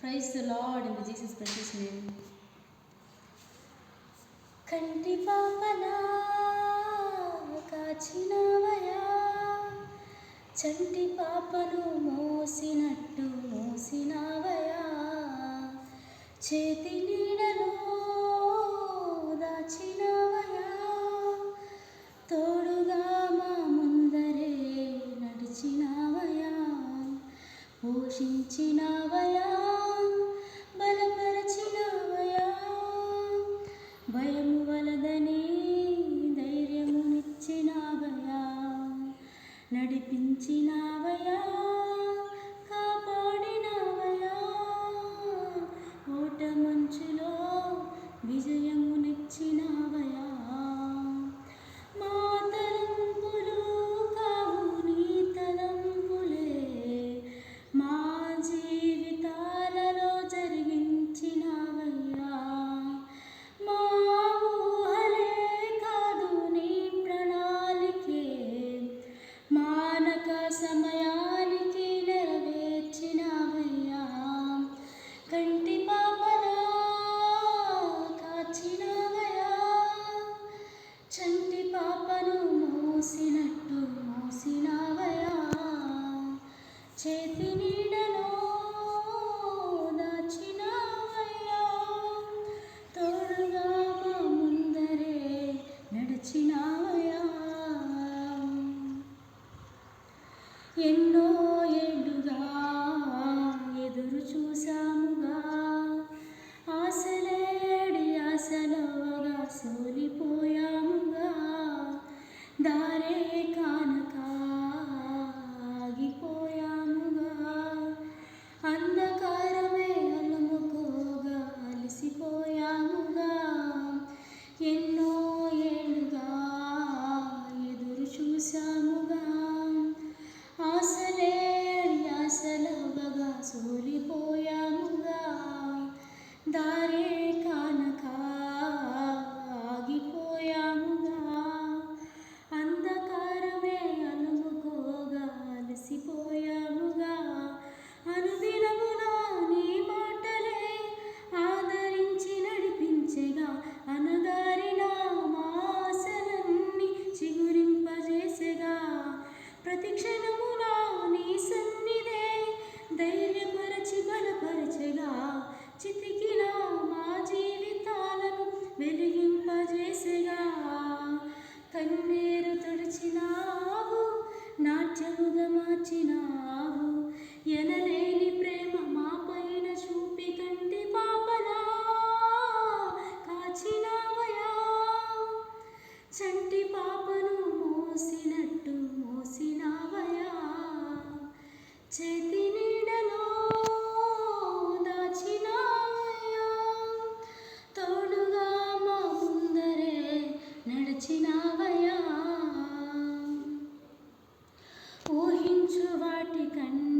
Praise the Lord in Jesus praise name కంటి పాపన కాచిన చంటి పాపను మోసినట్టు మోసినవయా? చేతిని Bye. ಕಾನಕ ఊహించు వాటి కన్నా